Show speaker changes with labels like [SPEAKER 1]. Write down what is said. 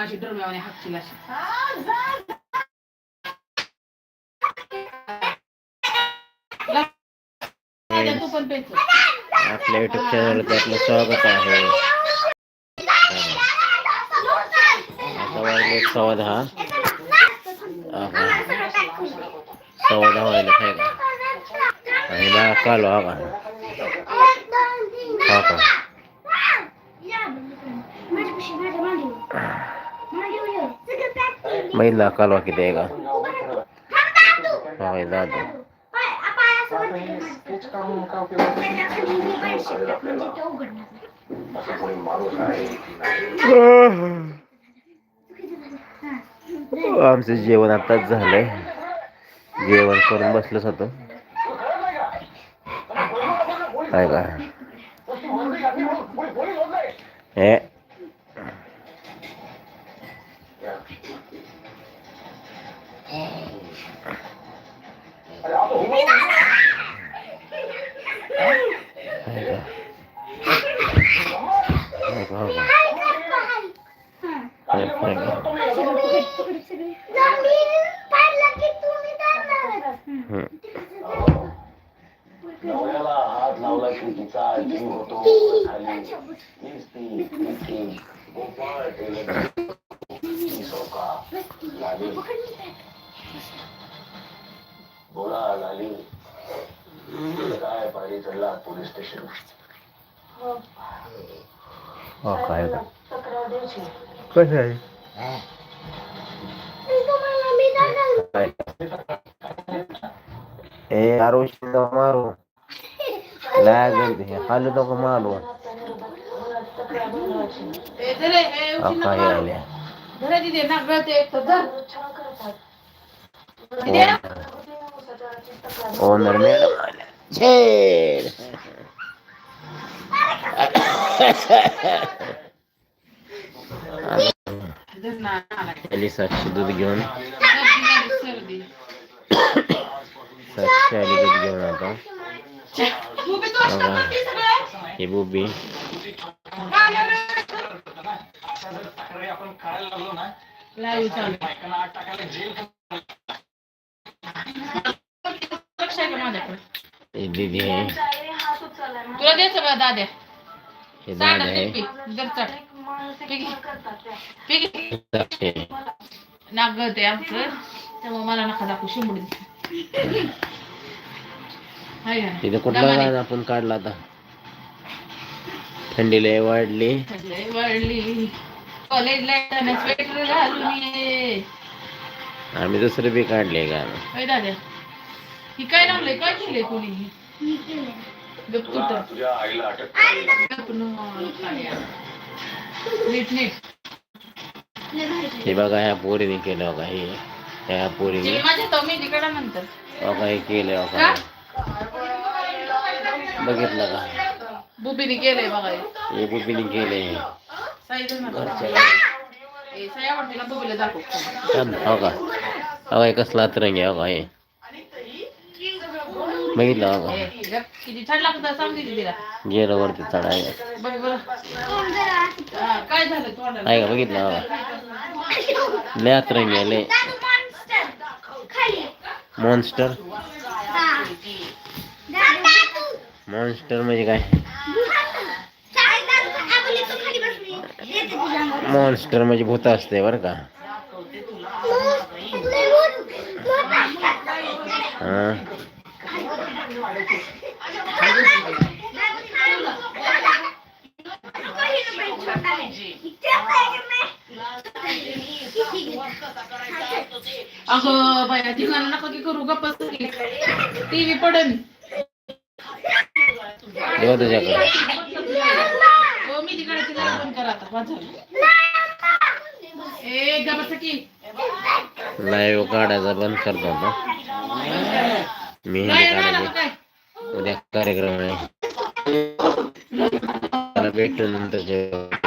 [SPEAKER 1] अशी हाकशील अशी. तू पण पेच.
[SPEAKER 2] आपल्या युट्यूब चॅनलवरती आपलं स्वागत आहे. आता आहा. सव्वा दहा वाजले काय का आणि काल हा का हा का? बघितला कालवा किती आहे का दादा आमचं जेवण आताच झालंय. जेवण करून बसलोच होतो. काय का? हे
[SPEAKER 3] हात लावला की तिचा जीव होतो खाली हीच चढला पोलीस स्टेशन.
[SPEAKER 2] हो. काय कसं आहे? काय? ए आरुष नको मारू. लागेल हालू नको हा, काय. आल्या. Owner madam. आली
[SPEAKER 1] Cheiro. Ele
[SPEAKER 2] saçı durgun. Saçı hali durgun
[SPEAKER 1] adam. Baba. Ebu
[SPEAKER 2] Bey.
[SPEAKER 1] টাকা জেল
[SPEAKER 2] ही
[SPEAKER 1] का?
[SPEAKER 2] ही
[SPEAKER 1] तुला द्यायचं का दाद्या
[SPEAKER 2] हे आहे
[SPEAKER 1] जर चढ. नाक गळते आमचं. त्यामुळे मला नका दाखवू शिंबडी हाय का
[SPEAKER 2] तिथे कुठला
[SPEAKER 1] दमाने.
[SPEAKER 2] आपण काढला आता? थंडी लय वाढली.
[SPEAKER 1] लय वाढली. कॉलेजला येताना स्वेटर घालून ये.
[SPEAKER 2] आम्ही दुसरं बी काढले गाणं.
[SPEAKER 1] होय दाद्या ही काय लावलंय काय केलंय कोणी? गप कुठं?
[SPEAKER 3] तुझ्या आईला अटक
[SPEAKER 1] गप न. नीट नीट.
[SPEAKER 2] हे बघा ह्या पोरीने केलं बघा हे. ह्या पोरीने.
[SPEAKER 1] चिली माझ्या तो मी तिकडे नंतर.
[SPEAKER 2] बघा हे केलं
[SPEAKER 1] का?
[SPEAKER 2] बघा बघितलं का?
[SPEAKER 1] बुबीने केलंय बघा हे.
[SPEAKER 2] हे बुबीने केले
[SPEAKER 1] साई दे मला.
[SPEAKER 2] घरच्या
[SPEAKER 1] ए, साई आवडते ना बुबीला दाखव.
[SPEAKER 2] हो का हो हे कसला तरंग आहे हो का हे. बघितलं
[SPEAKER 1] गप. किती छान लागतं सांग दिली तिला
[SPEAKER 2] गेलं वरती चढाय
[SPEAKER 1] बघ बरं काय झालं तोंडाला
[SPEAKER 2] आहे का बघितलं लय तरंग आहे मॉन्स्टर मॉन्स्टर म्हणजे मॉन्स्टर म्हणजे भूत असते बरं का हा।
[SPEAKER 1] अगं बाया ठिकाण नका की करू गप्पच टीव्ही पडन.
[SPEAKER 2] तुझ्याकडे
[SPEAKER 1] हो मी तिकडे तिला बंद करा आता. ए गप्पा की.
[SPEAKER 2] लाईव्ह काढायचा बंद करतो काढायची.
[SPEAKER 1] काय?
[SPEAKER 2] उद्या कार्यक्रम आहे. त्याला भेटू नंतर जेवण.